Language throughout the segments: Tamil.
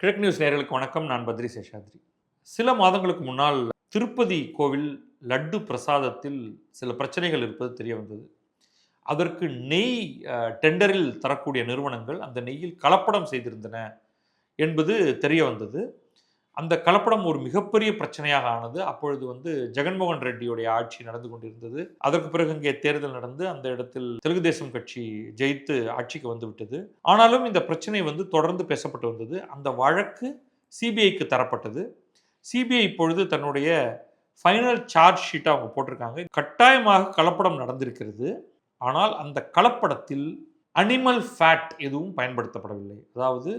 கிழக்கு நியூஸ் நேர்களுக்கு வணக்கம். நான் பத்ரி சேஷாத்ரி. சில மாதங்களுக்கு முன்னால் திருப்பதி கோவில் லட்டு பிரசாதத்தில் சில பிரச்சனைகள் இருப்பது தெரிய வந்தது. அதற்கு நெய் டெண்டரில் தரக்கூடிய நிறுவனங்கள் அந்த நெய்யில் கலப்படம் செய்திருந்தன என்பது தெரிய வந்தது. அந்த கலப்படம் ஒரு மிகப்பெரிய பிரச்சனையாக ஆனது. அப்பொழுது வந்து ஜெகன்மோகன் ரெட்டியுடைய ஆட்சி நடந்து கொண்டிருந்தது. அதற்கு பிறகு இங்கே தேர்தல் நடந்து அந்த இடத்தில் தெலுங்கு தேசம் கட்சி ஜெயித்து ஆட்சிக்கு வந்து விட்டது. ஆனாலும் இந்த பிரச்சனை வந்து தொடர்ந்து பேசப்பட்டு வந்தது. அந்த வழக்கு சிபிஐக்கு தரப்பட்டது. சிபிஐ இப்பொழுது தன்னுடைய ஃபைனல் சார்ஜ் ஷீட்டை அவங்க போட்டிருக்காங்க. கட்டாயமாக கலப்படம் நடந்திருக்கிறது. ஆனால் அந்த கலப்படத்தில் அனிமல் ஃபேட் எதுவும் பயன்படுத்தப்படவில்லை. அதாவது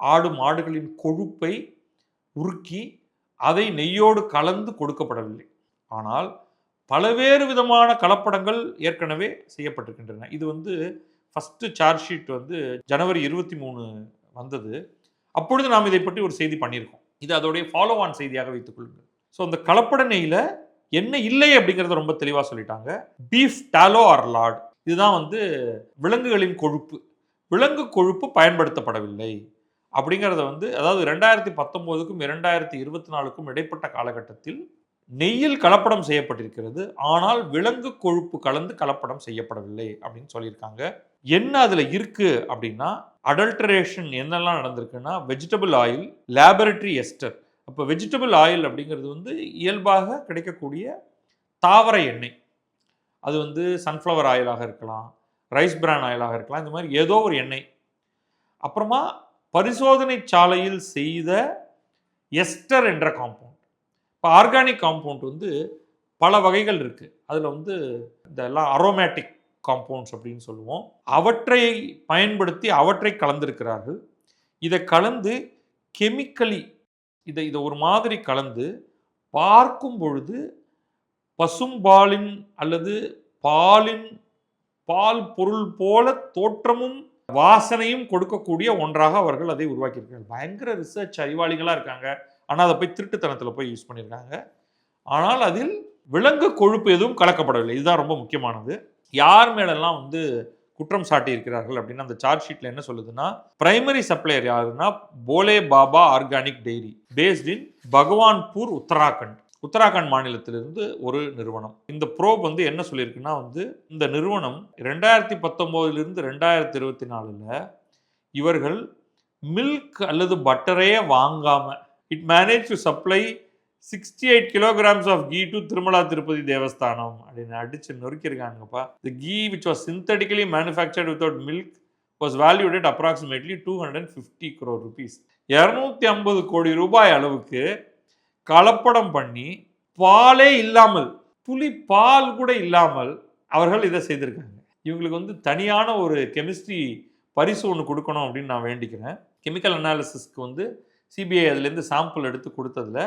ஆடு மாடுகளின் கொழுப்பை உருக்கி அதை நெய்யோடு கலந்து கொடுக்கப்படவில்லை. ஆனால் பலவேறு விதமான கலப்படங்கள் ஏற்கனவே செய்யப்பட்டிருக்கின்றன. இது வந்து ஃபஸ்ட்டு சார்ஜ் ஷீட் வந்து ஜனவரி இருபத்தி மூணு வந்தது. அப்பொழுது நாம் இதை பற்றி ஒரு செய்தி பண்ணியிருக்கோம். இது அதோடைய ஃபாலோ ஆன் செய்தியாக வைத்துக் கொள்ளுங்கள். ஸோ அந்த கலப்பட நெய்யில் என்ன இல்லை அப்படிங்கிறத ரொம்ப தெளிவாக சொல்லிட்டாங்க. பீஃப் டாலோ ஆர் லார்ட் இதுதான் வந்து விலங்குகளின் கொழுப்பு. விலங்கு கொழுப்பு பயன்படுத்தப்படவில்லை. அப்படிங்கிறத வந்து அதாவது ரெண்டாயிரத்தி பத்தொம்போதுக்கும் இரண்டாயிரத்தி இருபத்தி நாலுக்கும் இடைப்பட்ட காலகட்டத்தில் நெய்யில் கலப்படம் செய்யப்பட்டிருக்கிறது. ஆனால் விலங்கு கொழுப்பு கலந்து கலப்படம் செய்யப்படவில்லை அப்படின்னு சொல்லியிருக்காங்க. என்ன அதில் இருக்கு அப்படின்னா அடல்டரேஷன் என்னெல்லாம் நடந்திருக்குன்னா வெஜிடபிள் ஆயில் லேபரட்டரி எஸ்டர் அப்போ வெஜிடபிள் ஆயில் அப்படிங்கிறது வந்து இயல்பாக கிடைக்கக்கூடிய தாவர எண்ணெய். அது வந்து சன்ஃப்ளவர் ஆயிலாக இருக்கலாம் ரைஸ் பிரான் ஆயிலாக இருக்கலாம் இந்த மாதிரி ஏதோ ஒரு எண்ணெய். அப்புறமா பரிசோதனை சாலையில் செய்த எஸ்டர் என்ற காம்பவுண்ட் இப்போ ஆர்கானிக் காம்பவுண்ட் வந்து பல வகைகள் இருக்குது அதில் வந்து இந்த எல்லாம் அரோமேட்டிக் காம்பவுண்ட்ஸ் அப்படின்னு சொல்லுவோம். அவற்றை பயன்படுத்தி அவற்றை கலந்திருக்கிறார்கள். இதை கலந்து கெமிக்கலி இதை இதை ஒரு மாதிரி கலந்து பார்க்கும் பொழுது பசும்பாலின் அல்லது பாலின் பால் பொருள் போல தோற்றமும் வாசனையும் கொடுக்கக்கூடிய ஒன்றாக அவர்கள் அதை உருவாக்கியிருக்காங்க. பயங்கர ரிசர்ச் அறிவாளிகளாக இருக்காங்க. ஆனால் அதை போய் திருட்டுத்தனத்தில் போய் யூஸ் பண்ணியிருக்காங்க. ஆனால் அதில் விலங்கு கொழுப்பு எதுவும் கலக்கப்படவில்லை. இதுதான் ரொம்ப முக்கியமானது. யார் மேலெல்லாம் வந்து குற்றம் சாட்டி இருக்கிறார்கள் அப்படின்னு அந்த சார்ஜ் ஷீட்டில் என்ன சொல்லுதுன்னா பிரைமரி சப்ளையர் யாருன்னா Bhole Baba organic dairy based in Bhagwanpur Uttarakhand Uttarakhand மாநிலத்திலிருந்து ஒரு நிறுவனம். இந்த ப்ரோப் வந்து என்ன சொல்லியிருக்குன்னா வந்து இந்த நிறுவனம் ரெண்டாயிரத்தி பத்தொம்போதுலேருந்து ரெண்டாயிரத்தி இருபத்தி நாலில் இவர்கள் மில்க் அல்லது பட்டரையே வாங்காமல் it manage to supply sixty eight kilograms of ghee to Tirumala Tirupati Devasthanam அப்படின்னு அடிச்சு நொறுக்கியிருக்காங்கப்பா. The ghee which was synthetically manufactured without milk was valued at approximately two hundred fifty crore rupees இரநூத்தி ஐம்பது கோடி ரூபாய் அளவுக்கு கலப்படம் பண்ணி பாலே இல்லாமல் புலி பால் கூட இல்லாமல் அவர்கள் இதை செய்திருக்காங்க. இவங்களுக்கு வந்து தனியான ஒரு கெமிஸ்ட்ரி பரிசு ஒன்று கொடுக்கணும் அப்படின்னு நான் வேண்டிக்கிறேன். கெமிக்கல் அனாலிசிஸ்க்கு வந்து சிபிஐ அதுலேருந்து சாம்பிள் எடுத்து கொடுத்ததில்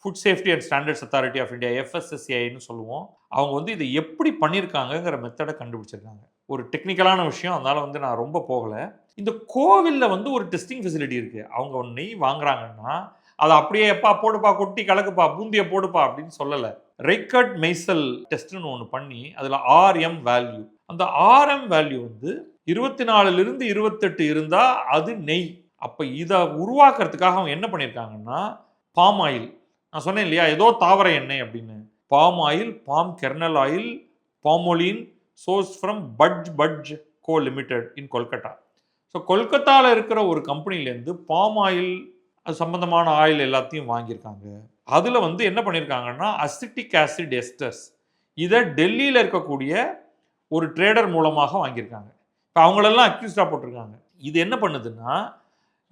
food safety and standards authority of India எஃப்எஸ்எஸ்ஏன்னு சொல்லுவோம். அவங்க வந்து இதை எப்படி பண்ணியிருக்காங்கங்கிற மெத்தடை கண்டுபிடிச்சிருக்காங்க. ஒரு டெக்னிக்கலான விஷயம் அதனால் வந்து நான் ரொம்ப போகலை. இந்த கோவிலில் வந்து ஒரு டெஸ்டிங் ஃபெசிலிட்டி இருக்குது அவங்க நெய் வாங்குறாங்கன்னா அதை அப்படியே எப்பா போடுப்பா கொட்டி கலக்குப்பா பூந்தியை போடுப்பா அப்படின்னு சொல்லலை. ரெக்கர்ட் மெய்சல் டெஸ்ட்னு ஒன்று பண்ணி அதில் ஆர்எம் வேல்யூ அந்த ஆர்எம் வேல்யூ வந்து இருபத்தி நாலுலேருந்து இருபத்தெட்டு இருந்தால் அது நெய். அப்போ இதை உருவாக்குறதுக்காக அவங்க என்ன பண்ணியிருக்காங்கன்னா பாம் ஆயில் நான் சொன்னேன் இல்லையா ஏதோ தாவர எண்ணெய் அப்படின்னு. Palm oil palm kernel oil palmolein source from Budge Budge co limited in Kolkata so கொல்கத்தாவில் இருக்கிற ஒரு கம்பெனிலேருந்து பாம் ஆயில் அது சம்மந்தமான ஆயில் எல்லாத்தையும் வாங்கியிருக்காங்க. அதில் வந்து என்ன பண்ணியிருக்காங்கன்னா அசிட்டிக் ஆசிட் எஸ்டர்ஸ் இதை டெல்லியில் இருக்கக்கூடிய ஒரு ட்ரேடர் மூலமாக வாங்கியிருக்காங்க. இப்போ அவங்களெல்லாம் அக்யூஸ்டாக போட்டிருக்காங்க. இது என்ன பண்ணுதுன்னா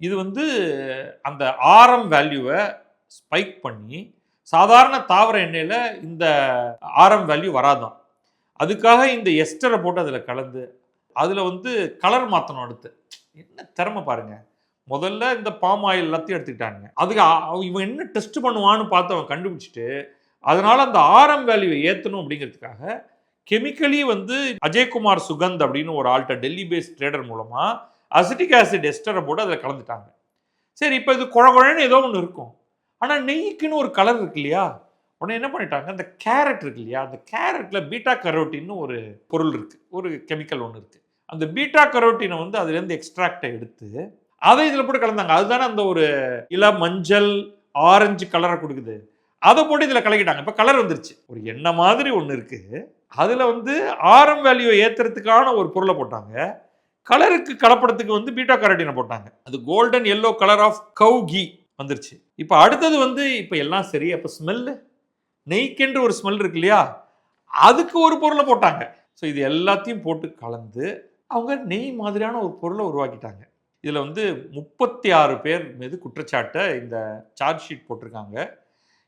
இது வந்து அந்த ஆரம் வேல்யூவை ஸ்பைக் பண்ணி சாதாரண தாவர எண்ணெயில் இந்த ஆரம் வேல்யூ வராதான் அதுக்காக இந்த எஸ்டரை போட்டு அதில் கலந்து அதில் வந்து கலர் மாற்றணும் அடுத்து. என்ன திறமை பாருங்கள் முதல்ல இந்த பாம் ஆயில் எல்லாத்தையும் எடுத்துக்கிட்டாங்க அதுக்கு இவன் என்ன டெஸ்ட் பண்ணுவான்னு பார்த்து அவன் கண்டுபிடிச்சிட்டு அதனால் அந்த ஆரம் வேல்யூவை ஏற்றணும் அப்படிங்கிறதுக்காக கெமிக்கலி வந்து அஜய்குமார் சுகந்த் அப்படின்னு ஒரு ஆள்கிட்ட டெல்லி பேஸ் ட்ரேடர் மூலமாக அசிட்டிக் ஆசிட் எஸ்டரை போட்டு அதில் கலந்துட்டாங்க. சரி இப்போ இது குழ குழன்னு ஏதோ ஒன்று இருக்கும். ஆனால் நெய்க்குன்னு ஒரு கலர் இருக்கு இல்லையா? உடனே என்ன பண்ணிட்டாங்க அந்த கேரட் இருக்கு இல்லையா? அந்த கேரட்டில் பீட்டா கரோட்டின்னு ஒரு பொருள் இருக்குது ஒரு கெமிக்கல் ஒன்று இருக்குது அந்த பீட்டா கரோட்டினை வந்து அதுலேருந்து எக்ஸ்ட்ராக்டை எடுத்து அதை இதில் போட்டு கலந்தாங்க. அதுதானே அந்த ஒரு இள மஞ்சள் ஆரஞ்சு கலரை கொடுக்குது. அதை போட்டு இதில் கலக்கிட்டாங்க. இப்போ கலர் வந்துருச்சு. ஒரு எண்ணெய் மாதிரி ஒன்று இருக்கு. அதில் வந்து ஆரம் வேல்யூ ஏற்றுறதுக்கான ஒரு பொருளை போட்டாங்க. கலருக்கு கலப்படத்துக்கு வந்து பீட்டா கரட்டினை போட்டாங்க. அது golden yellow colour of cow ghee வந்துருச்சு. இப்போ அடுத்தது வந்து இப்போ எல்லாம் சரி. அப்போ ஸ்மெல்லு நெய்க்கென்று ஒரு ஸ்மெல் இருக்கு இல்லையா? அதுக்கு ஒரு பொருளை போட்டாங்க. ஸோ இது எல்லாத்தையும் போட்டு கலந்து அவங்க நெய் மாதிரியான ஒரு பொருளை உருவாக்கிட்டாங்க. இதில் வந்து முப்பத்தி ஆறு பேர் மீது குற்றச்சாட்டை இந்த சார்ஜ் ஷீட் போட்டிருக்காங்க.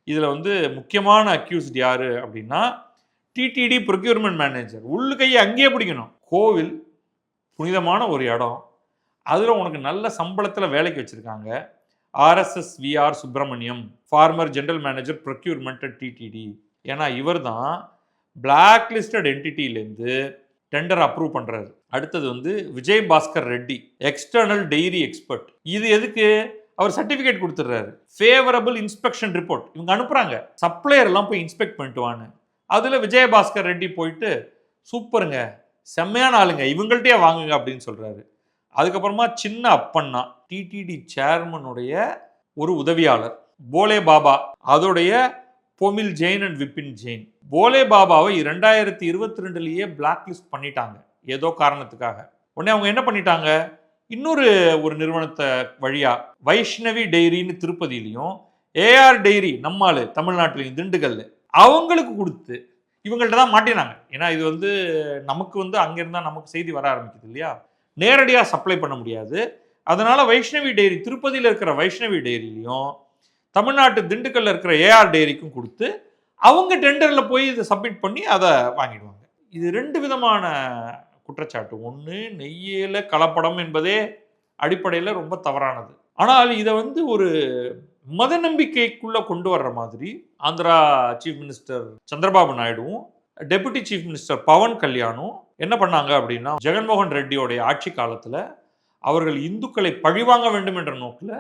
இதில் வந்து முக்கியமான அக்யூஸ்ட் யார் அப்படின்னா டிடிடி ப்ரொக்யூர்மெண்ட் மேனேஜர் உள்ளு கையை அங்கேயே பிடிக்கணும். கோவில் புனிதமான ஒரு இடம். அதில் உனக்கு நல்ல சம்பளத்தில் வேலைக்கு வச்சுருக்காங்க. RSS V R Subramaniam former general manager procurement at TTD ஏன்னா இவர் தான் பிளாக் லிஸ்டட் என்டிட்டிலேருந்து டெண்டர் அப்ரூவ் பண்ணுறாரு அடுத்தது வந்து Vijay Bhaskar Reddy external dairy expert இது எதுக்கு? அவர் சர்டிஃபிகேட் கொடுத்துட்றாரு. ஃபேவரபிள் இன்ஸ்பெக்ஷன் ரிப்போர்ட் இவங்க அனுப்புகிறாங்க சப்ளையர் எல்லாம் போய் இன்ஸ்பெக்ட் பண்ணிட்டு வான்னு. அதில் விஜயபாஸ்கர் ரெட்டி போயிட்டு சூப்பருங்க. செம்மையான ஆளுங்க. இவங்கள்ட்டே வாங்குங்க அப்படின்னு சொல்கிறாரு அதுக்கப்புறமா சின்ன அப்பண்ணா டிடிடி சேர்மனுடைய ஒரு உதவியாளர் போலே பாபா. அதோடைய பொமில் ஜெயின் அண்ட் விபின் ஜெயின். போலே பாபாவை ரெண்டாயிரத்தி இருபத்தி ரெண்டுலேயே பிளாக் லிஸ்ட் பண்ணிட்டாங்க. ஏதோ காரணத்துக்காக. உடனே அவங்க என்ன பண்ணிட்டாங்க? இன்னொரு ஒரு நிறுவனத்தை வழியாக வைஷ்ணவி டெய்ரின்னு திருப்பதியிலையும் ஏஆர் டெய்ரி நம்மாள் தமிழ்நாட்டிலையும் திண்டுக்கல் அவங்களுக்கு கொடுத்து இவங்கள்ட்ட தான் மாட்டினாங்க. ஏன்னா இது வந்து நமக்கு வந்து அங்கேருந்தா நமக்கு செய்தி வர ஆரம்பிக்குது இல்லையா? நேரடியாக சப்ளை பண்ண முடியாது. அதனால் வைஷ்ணவி டெய்ரி திருப்பதியில் இருக்கிற வைஷ்ணவி டெய்ரிலையும் தமிழ்நாட்டு திண்டுக்கல்ல இருக்கிற ஏஆர் டெய்ரிக்கும் கொடுத்து அவங்க டெண்டரில் போய் இதை சப்மிட் பண்ணி அதை வாங்கிடுவாங்க. இது ரெண்டு விதமான குற்றச்சாட்டு. ஒன்று நெய்யில கலப்படம் என்பதே அடிப்படையில் ரொம்ப தவறானது. ஆனால் இதை வந்து ஒரு மத நம்பிக்கைக்குள்ள கொண்டு வர்ற மாதிரி ஆந்திரா சீஃப் மினிஸ்டர் சந்திரபாபு நாயுடுவும் டெபுட்டி சீஃப் மினிஸ்டர் பவன் கல்யாணும் என்ன பண்ணாங்க அப்படின்னா ஜெகன்மோகன் ரெட்டியோடைய ஆட்சி காலத்தில் அவர்கள் இந்துக்களை பழிவாங்க வேண்டும் என்ற நோக்கில்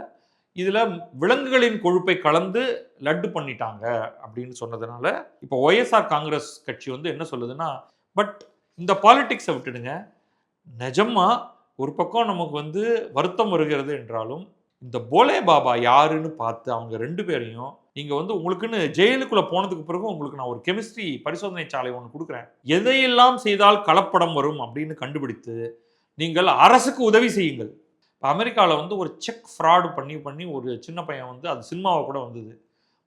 இதில் விலங்குகளின் கொழுப்பை கலந்து லட்டு பண்ணிட்டாங்க அப்படின்னு சொன்னதுனால இப்போ ஒய்எஸ்ஆர் காங்கிரஸ் கட்சி வந்து என்ன சொல்லுதுன்னா பட் இந்த பாலிட்டிக்ஸை விட்டுடுங்க. நிஜமா ஒரு பக்கம் நமக்கு வந்து வருத்தம் வருகிறது என்றாலும் இந்த போலே பாபா யாருன்னு பார்த்து அவங்க ரெண்டு பேரையும் நீங்க வந்து உங்களுக்குன்னு ஜெயிலுக்குள்ள போனதுக்கு பிறகு உங்களுக்கு நான் ஒரு கெமிஸ்ட்ரி பரிசோதனை சாலை ஒன்று கொடுக்குறேன். எதையெல்லாம் செய்தால் கலப்படம் வரும் அப்படின்னு கண்டுபிடித்து நீங்கள் அரசுக்கு உதவி செய்யுங்கள். இப்போ அமெரிக்காவில் வந்து ஒரு செக் ஃப்ராடு பண்ணி பண்ணி ஒரு சின்ன பையன் வந்து அது சினிமாவை கூட வந்தது.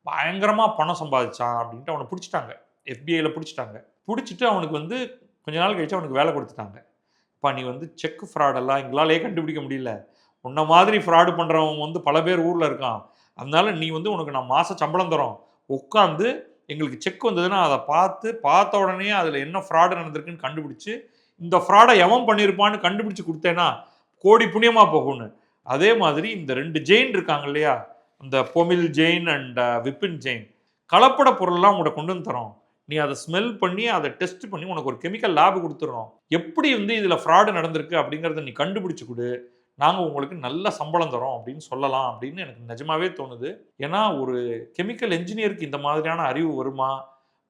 பயங்கரமாக பணம் சம்பாதிச்சான் அப்படின்ட்டு அவனை பிடிச்சிட்டாங்க. எஃபிஐயில் பிடிச்சிட்டாங்க. பிடிச்சிட்டு அவனுக்கு வந்து கொஞ்ச நாள் கழிச்சு அவனுக்கு வேலை கொடுத்துட்டாங்க. இப்போ நீ வந்து செக் ஃப்ராடெல்லாம் எங்களாலே கண்டுபிடிக்க முடியல. உன்ன மாதிரி ஃப்ராடு பண்ணுறவங்க வந்து பல பேர் ஊரில் இருக்கான். அதனால நீ வந்து உனக்கு நான் மாத சம்பளம் தரோம். உட்காந்து எங்களுக்கு செக் வந்ததுன்னா அதை பார்த்து பார்த்த உடனே அதில் என்ன ஃப்ராடு நடந்திருக்குன்னு கண்டுபிடிச்சு இந்த ஃப்ராடை எவன் பண்ணியிருப்பான்னு கண்டுபிடிச்சு கொடுத்தேன்னா கோடி புண்ணியமாக போகும்னு. அதே மாதிரி இந்த ரெண்டு ஜெயின் இருக்காங்க இல்லையா? இந்த பொமில் ஜெயின் அண்ட் விப்பின் ஜெயின். கலப்பட பொருள்லாம் உங்கள்கிட்ட கொண்டு வந்து தரோம். நீ அதை ஸ்மெல் பண்ணி அதை டெஸ்ட் பண்ணி உனக்கு ஒரு கெமிக்கல் லேப் கொடுத்துடணும் எப்படி வந்து இதில் ஃப்ராடு நடந்திருக்கு அப்படிங்கிறத நீ கண்டுபிடிச்சு கொடு. நாங்கள் உங்களுக்கு நல்ல சம்பளம் தரோம் அப்படின்னு சொல்லலாம் அப்படின்னு எனக்கு நிஜமாவே தோணுது. ஏன்னா ஒரு கெமிக்கல் என்ஜினியருக்கு இந்த மாதிரியான அறிவு வருமா?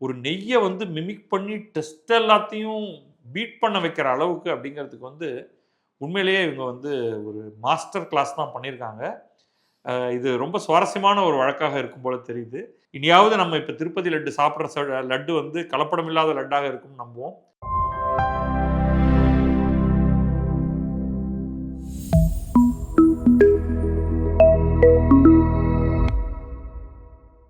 ஒரு நெய்யை வந்து மிமிக் பண்ணி டெஸ்ட் எல்லாத்தையும் பீட் பண்ண வைக்கிற அளவுக்கு அப்படிங்கிறதுக்கு வந்து உண்மையிலேயே இவங்க வந்து ஒரு மாஸ்டர் கிளாஸ் தான் பண்ணியிருக்காங்க. இது ரொம்ப சுவாரஸ்யமான ஒரு வழக்காக இருக்கும் போல தெரியுது. இனியாவது நம்ம இப்போ திருப்பதி லட்டு சாப்பிட்ற லட்டு வந்து கலப்படம் இல்லாத லட்டாக இருக்கும்னு நம்புவோம்.